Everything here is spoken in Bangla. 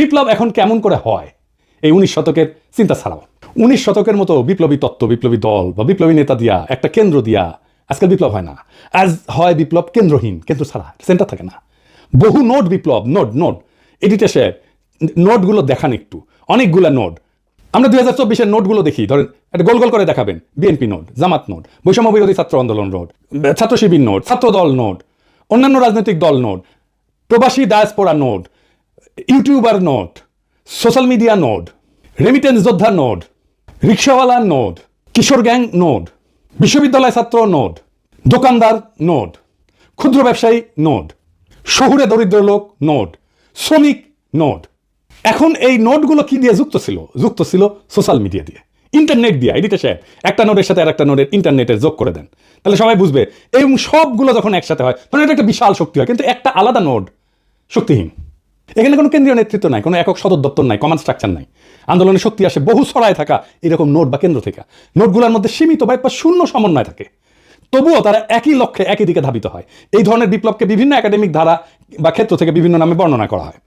বিপ্লব এখন কেমন করে হয়? এই উনিশ শতকের চিন্তা ছাড়াও। উনিশ শতকের মতো বিপ্লবী তত্ত্ব, বিপ্লবী দল বা বিপ্লবী নেতা দিয়া, একটা কেন্দ্র দিয়া আজকাল বিপ্লব হয় না। আজ হয় বিপ্লব কেন্দ্রহীন, কেন্দ্র ছাড়া সেন্টার থাকে না। বহু নোট বিপ্লব নোট নোট এডিটে সাহেব নোটগুলো দেখান একটু। অনেকগুলা নোট আমরা দুই হাজার চব্বিশের নোটগুলো দেখি। ধরেন, একটা গোল গোল করে দেখাবেন। বিএনপি নোট জামাত নোট বৈষম্য বিরোধী ছাত্র আন্দোলন নোট ছাত্র শিবির নোট ছাত্র দল নোট অন্যান্য রাজনৈতিক দল নোট প্রবাসী diaspora note YouTuber note social media note remittance যোদ্ধা নোট রিক্সাওয়ালা নোট কিশোর গ্যাং নোট বিশ্ববিদ্যালয় ছাত্র নোট দোকানদার নোট ক্ষুদ্র ব্যবসায়ী নোট শহুরে দরিদ্র লোক নোট শ্রমিক নোট এখন এই নোটগুলো কি দিয়ে যুক্ত ছিল? যুক্ত ছিল সোশ্যাল মিডিয়া দিয়ে। ইন্টারনেট দিয়ে। এডিটে সাহেব একটা নোটের সাথে আর একটা নোটের ইন্টারনেটের যোগ করে দেন। তাহলে সবাই বুঝবে, এবং সবগুলো যখন একসাথে হয়, তখন এটা একটা বিশাল শক্তি হয়। কিন্তু একটা আলাদা নোট শক্তিহীন। এখানে কোনো কেন্দ্রীয় নেতৃত্ব নাই, কোনো একক সদর দপ্তর নাই কমান্ড স্ট্রাকচার নাই। আন্দোলনের শক্তি আসে বহু ছড়ায় থাকা এরকম নোট বা কেন্দ্র থেকে। নোটগুলোর মধ্যে সীমিত বা একবার শূন্য সমন্বয় থাকে। তবুও তারা একই লক্ষ্যে একই দিকে ধাবিত হয়। এই ধরনের বিপ্লবকে বিভিন্ন একাডেমিক ধারা বা ক্ষেত্র থেকে বিভিন্ন নামে বর্ণনা করা হয়।